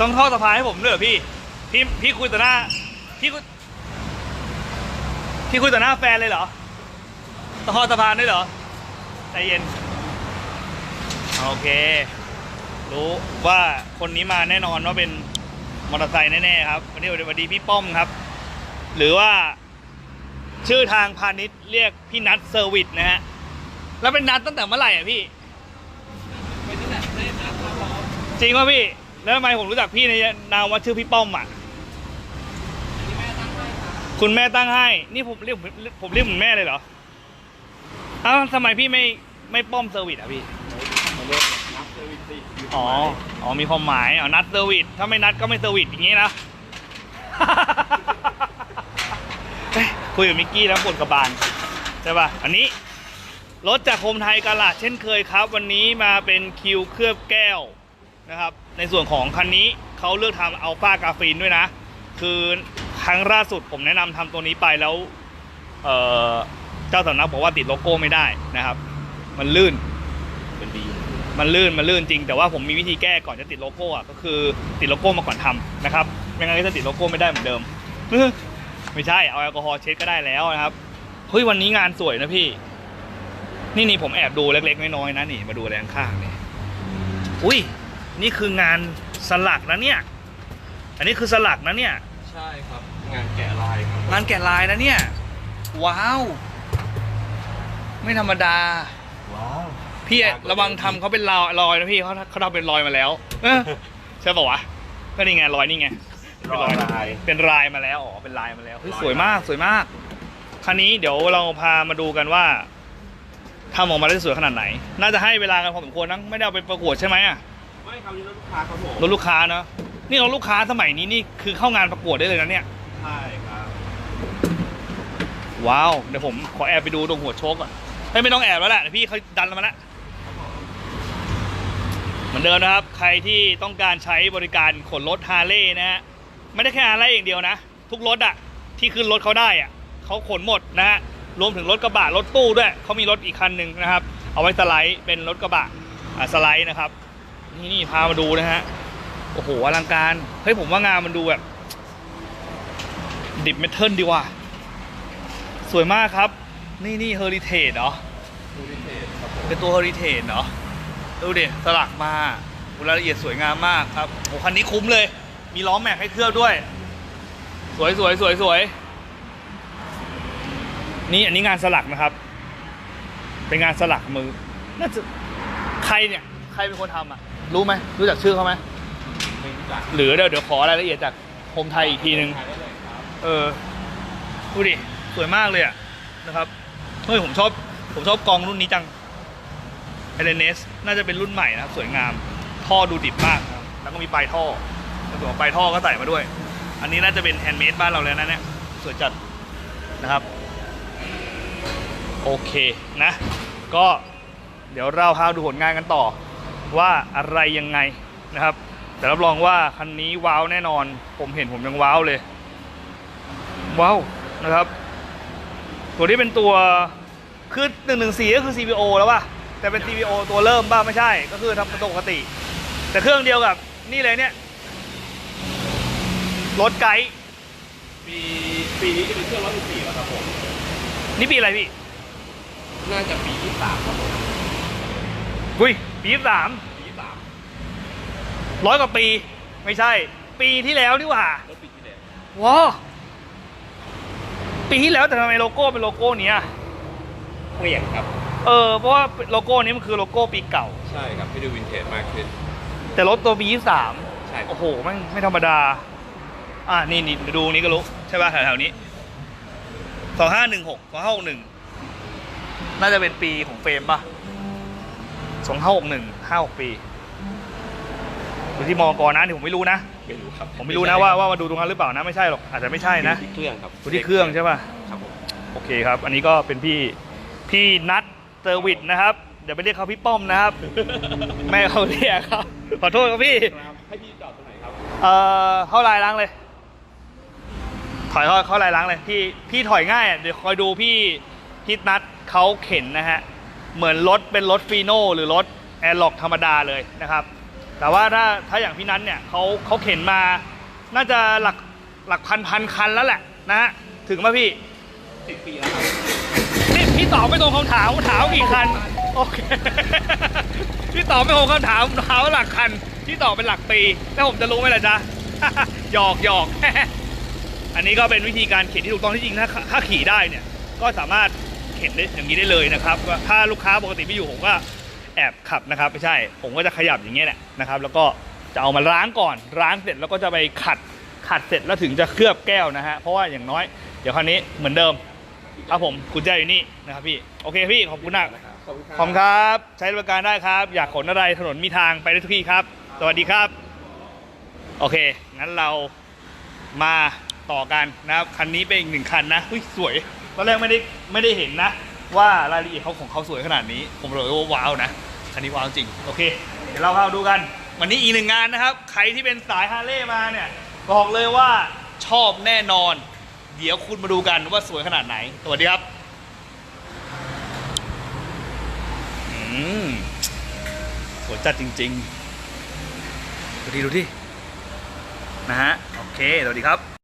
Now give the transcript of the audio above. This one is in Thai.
ต้องท่อสะพายให้ผมด้วยเหรอพี่ พี่พี่คุยต่อหน้า พี่คุยพี่คุยต่อหน้าแฟนเลยเหรอต้องท่อสะพานด้วยเหรอใจเย็น โอเค รู้ว่าคนนี้มาแน่นอนว่าเป็นมอเตอร์ไซค์แน่ๆครับ วันนี้สวัสดีพี่ป้อมครับ หรือว่า ชื่อทางพาณิชย์เรียกพี่นัทเซอร์วิสนะฮะ แล้วเป็นนัดตั้งแต่เมื่อไหร่อะพี่ จริงป่ะพี่ แล้วทำไมผมรู้จักพี่ในนามว่าชื่อพี่ป้อมอะ คุณแม่ตั้งให้ นี่ผมเรียกผมเรียกเหมือนแม่เลยเหรอ อ้าวทำไมพี่ไม่ไม่ป้อมเซอร์วิสอะพี่มาเรียกนับเซอร์วิสสิมีอ๋อ อ๋อ มีความหมาย อ๋อ นัดเซอร์วิส ถ้าไม่นัดก็ไม่เซอร์วิสอย่างงี้นะเอ้ยคุยกับมิกกี้แล้วปวดกระบาลใช่ป่ะ อันนี้รถจากโฮมไทยกาลาดเช่นเคยครับ วันนี้มาเป็นคิวเคลือบแก้ว นะครับในส่วนของคันนี้เขาเลือกทำอัลฟากาฟีนด้วยนะ คือครั้งล่าสุดผมแนะนำทำตัวนี้ไปแล้วเอ่อเจ้าสำนักบอกว่าติดโลโก้ไม่ได้นะครับ มันลื่นเป็นดีมันลื่นมันลื่นจริง แต่ว่าผมมีวิธีแก้ก่อนจะติดโลโก้อะก็คือติดโลโก้มาก่อนทำนะครับไม่งั้นก็จะติดโลโก้ไม่ได้เหมือนเดิมไม่ใช่เอาแอลกอฮอล์เช็ดก็ได้แล้วนะครับเฮ้ยวันนี้งานสวยนะพี่ นี่นี่ผมแอบดูเล็กๆน้อยๆนะนี่มาดูแรงข้างๆนี่อุ้ย นี่คืองานสลักนะเนี่ย อันนี้คือสลักนะเนี่ย ใช่ครับ งานแกะลายครับงานแกะลายนะเนี่ย ว้าว ไม่ธรรมดา ว้าวพี่ระวังทำเขาเป็นรอยรอยนะพี่เขาเขาทำเป็นรอยมาแล้วเออใช่ป่าวะก็นี่ไงรอยนี่ไงรอยลายเป็นลายมาแล้วอ๋อเป็นลายมาแล้วเฮ้ยรอยสวยมากสวยมากคันนี้เดี๋ยวเราพามาดูกันว่าทำออกมาได้สวยขนาดไหน น่าจะให้เวลากันพอสมควรนะไม่ได้เอาไปประกวดใช่ไหมอะ ไม่ครับนี่รถลูกค้าครับผมรถลูกค้าเนอะนี่รถลูกค้าสมัยนี้นี่คือเข้างานประกวดได้เลยนะเนี่ย ใช่ครับว้าว เดี๋ยวผมขอแอบไปดูตรงหัวโชคอะเฮ้ยไม่ต้องแอบแล้วแหละเดี๋ยวพี่เขาดันเรามาแล้วเหมือนเดิมนะครับ ใครที่ต้องการใช้บริการขนรถฮาร์เลย์นะฮะไม่ได้แค่ฮาร์เลย์อย่างเดียวนะ ทุกรถอะที่ขึ้นรถเขาได้อะเขาขนหมดนะฮะรวมถึงรถกระบะรถตู้ด้วยเขามีรถอีกคันหนึ่งนะครับ เอาไว้สไลด์เป็นรถกระบะอ่าสไลด์นะครับ นี่นี่พามาดูนะฮะ โอ้โหอลังการ เฮ้ยผมว่างานมันดูแบบ ดิบเมทัลดีว่ะ สวยมากครับ นี่นี่เฮอริเทจเหรอดูดิเทสครับผมเป็นตัวเฮอริเทจเหรอดูดิสลักมารายละเอียดสวยงามมากครับโอ้คันนี้คุ้มเลย มีล้อแม็กให้เคลือบด้วย สวยสวยสวยสวยนี่อันนี้งานสลักนะครับ เป็นงานสลักมือน่าจะใครเนี่ย ใครเป็นคนทำอะ รู้ไหมรู้จักชื่อเขาไหมไม่รู้จักหรือเดี๋ยวเดี๋ยวขอรายละเอียดจากโฮมไทยอีกทีนึงถ่ายได้เลยครับเออดูดิสวยมากเลยอะนะครับเฮ้ยผมชอบผมชอบกองรุ่นนี้จังเอเลเนสน่าจะเป็นรุ่นใหม่นะครับ สวยงาม ท่อดูดิบมากนะครับแล้วก็มีปลายท่อแล้วส่วนของปลายท่อก็ใส่มาด้วย อันนี้น่าจะเป็นแฮนด์เมดบ้านเราแล้วนะเนี่ยสวยจัดนะครับ โอเคนะ ก็เดี๋ยวเราพาดูผลงานกันต่อ ว่าอะไรยังไงนะครับ แต่รับรองว่าคันนี้ว้าวแน่นอน ผมเห็นผมยังว้าวเลย ว้าวนะครับ ตัวนี้เป็นตัวคือ1นึก็คือ CVO แล้วป่ะ แต่เป็น CVO ตัวเริ่มป่ะไม่ใช่ ก็คือทำเป็นตัวปกติ แต่เครื่องเดียวกับนี่เลยเนี่ยรถไกด์ปีปีนี้จะเป็นเครื่องร้อยสิบสี่แล้วครับผม นี่ปีอะไรพี่ น่าจะปีที่สามครับผมอุ้ย ปีสามปีที่สามร้อยกว่าปี ไม่ใช่ ปีที่แล้วนี่หว่ารถปีที่แล้วว้าวปีที่แล้วแต่ทำไมโลโก้เป็นโลโก้เนี้ยเปลี่ยนครับ เออเพราะว่าโลโก้นี้มันคือโลโก้ปีเก่า ใช่ครับให้ดูวินเทจมากขึ้น แต่รถตัวปีที่สามใช่ครับโอ้โหไม่งไม่ธรรมดา อ่านี่นี่ดูนี้ก็รู้ใช่ป่ะแถวๆนี้สองห้าหนึ่งหกสองห้าหกหนึ่งน่าจะเป็นปีของเฟรมป่ะ สองห้าหกหนึ่งห้าหกปีอยู่ที่มอกนะที่ผมไม่รู้นะ ไม่รู้ครับผมไม่รู้นะว่าว่ามาดูตรงนั้นหรือเปล่านะไม่ใช่หรอกอาจจะไม่ใช่นะอยู่ที่เครื่องครับดูที่เครื่องใช่ป่ะครับผมโอเคครับ อันนี้ก็เป็นพี่พี่นัทเซอร์วิสนะครับเดี๋ยวไปเรียกเขาพี่ป้อมนะครับไม่ให้เขาเรียกครับขอโทษครับพี่ครับให้พี่จอดตรงไหนครับเอ่อเข้าลายล้างเลย ถอยเข้าเข้าลายล้างเลยพี่พี่ถอยง่ายอะเดี๋ยวคอยดูพี่พี่นัทเขาเข็นนะฮะ เหมือนรถเป็นรถฟีโน่หรือรถแอร์ล็อกธรรมดาเลยนะครับ แต่ว่าถ้าถ้าอย่างพี่นัทเนี่ยเขาเขาเข็นมา น่าจะหลักหลักพันพันคันแล้วแหละนะฮะถึงป่ะพี่สิบปีแล้วครับนี่พี่ตอบไม่ตรงคำถามถามกี่คันโอเคพี่ตอบไม่ตรงคำถามถามหลักคันพี่ตอบเป็นหลักปีแล้วผมจะรู้ไหมล่ะจ๊ะหยอกหยอกอันนี้ก็เป็นวิธีการเข็นที่ถูกต้องที่จริงถ้าถ้าขี่ได้เนี่ย ก็สามารถ เข็นได้อย่างนี้ได้เลยนะครับว่าถ้าลูกค้าปกติไม่อยู่ผมก็แอบขับนะครับไม่ใช่ ผมก็จะขยับอย่างเงี้ยแหละนะครับ แล้วก็จะเอามาล้างก่อนล้างเสร็จแล้วก็จะไปขัดขัดเสร็จแล้วถึงจะเคลือบแก้วนะฮะเพราะว่าอย่างน้อย เดี๋ยวคราวนี้เหมือนเดิมครับผมกุญแจอยู่นี่นะครับพี่โอเคพี่ขอบคุณมากขอบคุณขอบคุณครับ ใช้บริการได้ครับ อยากขนอะไรถนนมีทางไปได้ทุกที่ครับ สวัสดีครับ โอเค งั้นเรามาต่อกันนะครับ คันนี้เป็นอีกหนึ่งคันนะอุ้ยสวย ตอนแรกไม่ได้ไม่ได้เห็นนะ ว่ารายละเอียดเขาของเขาสวยขนาดนี้ ผมเลยว่าว้าวนะคันนี้ว้าวจริง โอเค เดี๋ยวเราเข้าดูกัน วันนี้อีกหนึ่งงานนะครับ ใครที่เป็นสายฮาร์เลย์มาเนี่ย บอกเลยว่าชอบแน่นอน เดี๋ยวคุณมาดูกันว่าสวยขนาดไหน สวัสดีครับอืมสวยจัดจริง ๆ ดูดิดูดินะฮะ โอเคสวัสดีครับ